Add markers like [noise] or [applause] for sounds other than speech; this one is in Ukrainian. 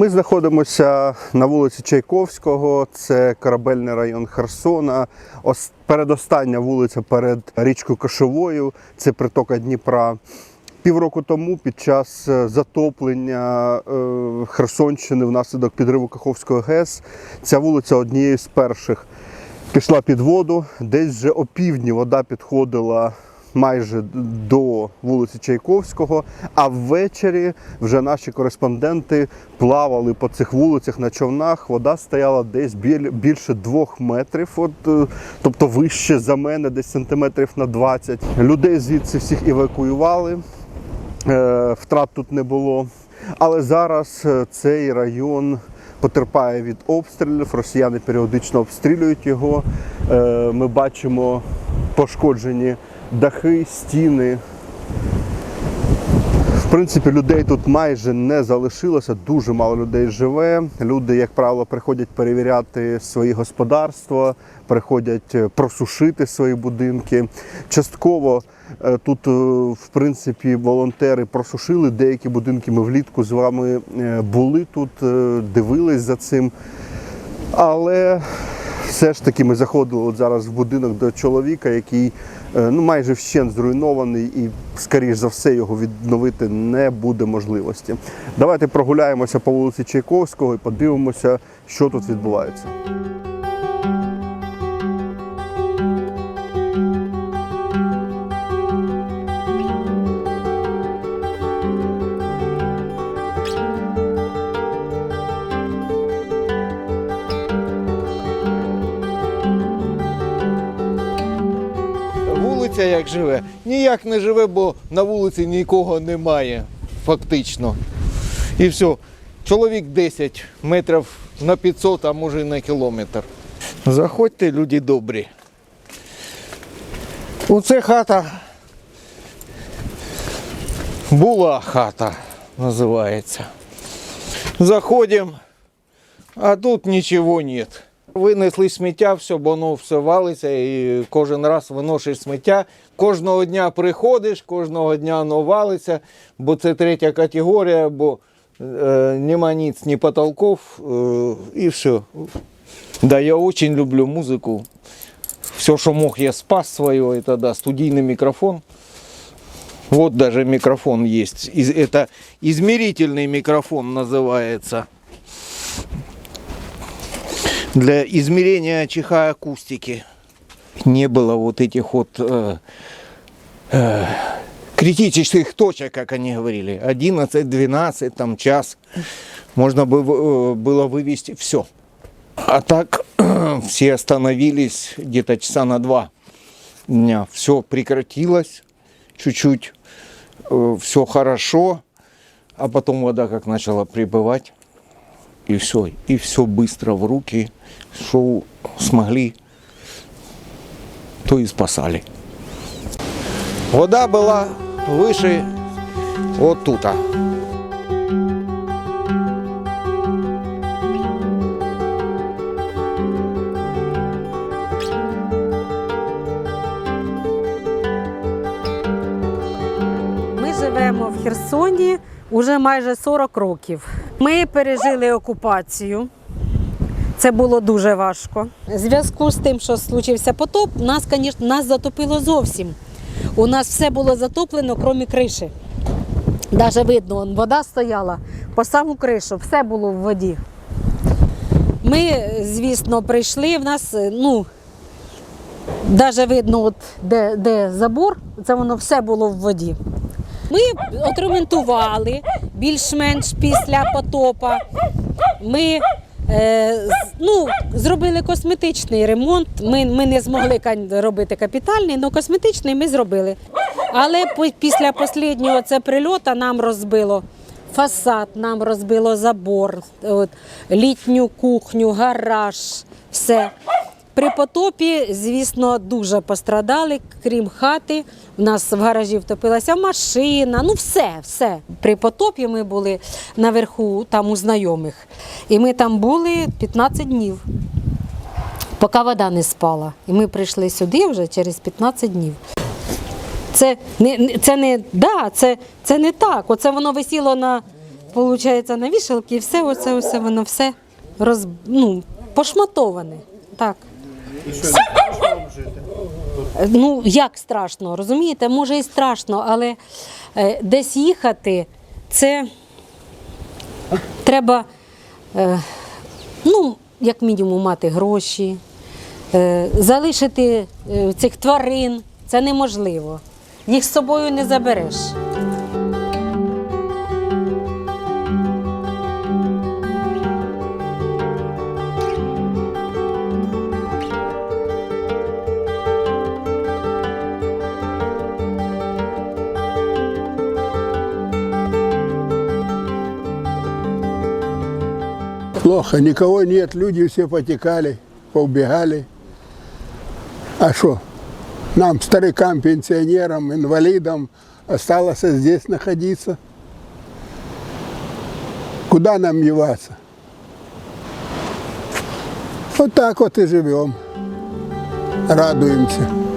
Ми знаходимося на вулиці Чайковського, це корабельний район Херсона. Ос- Передостання вулиця перед річкою Кошовою, це притока Дніпра. Півроку тому, під час е, затоплення е, Херсонщини внаслідок підриву Каховської ГЕС, ця вулиця однією з перших пішла під воду. Десь вже опівдні вода підходила майже до вулиці Чайковського, а ввечері вже наші кореспонденти плавали по цих вулицях на човнах. Вода стояла десь біль- більше двох метрів, от, е, тобто вище за мене, десь сантиметрів на 20. Людей звідси всіх евакуювали. Е, Втрат тут не було. Але зараз е, цей район потерпає від обстрілів. Росіяни періодично обстрілюють його. Ми бачимо пошкоджені дахи, стіни. В принципі, людей тут майже не залишилося, дуже мало людей живе. Люди, як правило, приходять перевіряти свої господарства, приходять е, просушити свої будинки. Частково е, тут, е, в принципі, волонтери просушили деякі будинки. Ми влітку з вами були тут, дивились за цим. Але все ж таки ми заходили от зараз в будинок до чоловіка, який е, ну, майже вщент зруйнований, і, скоріш за все, його відновити не буде можливості. Давайте прогуляємося по вулиці Чайковського і подивимося, що тут відбувається. Вулиця як живе? Ніяк не живе, бо на вулиці нікого немає, фактично. І все. Чоловік 10 метрів на 500, а може і на кілометр. Заходьте, люди добрі. Оце хата. Була хата, називається. Заходимо, а тут нічого нет. Винесли сміття, все, бо воно все валиться і кожен раз виносиш сміття. Кожного дня приходиш, кожного дня воно валиться, бо це третя категорія, бо е, нема ніц, ні потолков е, і все. Да, я очень люблю музику. Все, що мог, я спас свое, это да, студийный микрофон. Вот даже микрофон есть. Из- Это измерительный микрофон называется Для измерения чиха акустики. Не было вот этих вот э, э, критических точек, как они говорили. 11, 12, там час. Можно э, было вывести все. А так [clears throat] все остановились где-то часа на два дня. Все прекратилось чуть-чуть. все хорошо. А потом вода как начала прибывать и все, и все быстро в руки, что смогли, то и спасали. Вода была выше вот тут. Ми живемо в Херсоні уже майже 40 років. Ми пережили окупацію. Це було дуже важко. В зв'язку з тим, що случився потоп, нас, звісно, нас затопило зовсім. У нас все було затоплено, крім криші. Навіть видно, вода стояла по саму кришу, все було в воді. Ми, звісно, прийшли. В нас, е, ну, навіть видно, от, де, де забор, це воно все було в воді. Ми отремонтували більш-менш після потопа. Ми е, ну, зробили косметичний ремонт. Ми, ми не змогли робити капітальний, але косметичний ми зробили. Але після останнього це прильоту нам розбило фасад, нам розбило забор, от, літню кухню, гараж, все. При потопі, звісно, дуже пострадали, крім хати. У нас в гаражі втопилася машина, ну все, все. При потопі ми були наверху, там у знайомих. І ми там були 15 днів, поки вода не спала. І ми прийшли сюди вже через 15 днів. Це не, це не, да, це, це не так. Оце воно висіло на виходить, на вішалки, і все оце, оце воно все роз, ну, пошматоване. Так. Ну, як страшно, розумієте? Може і страшно, але е, десь їхати це треба, е, ну, як мінімум, мати гроші, е, залишити цих тварин це неможливо. Їх з собою не забереш. Плохо, никого нет, люди все потекали, поубегали. А что? Нам, старикам, пенсионерам, инвалидам, осталось здесь находиться. Куда нам деваться? Вот так вот и живем. Радуемся.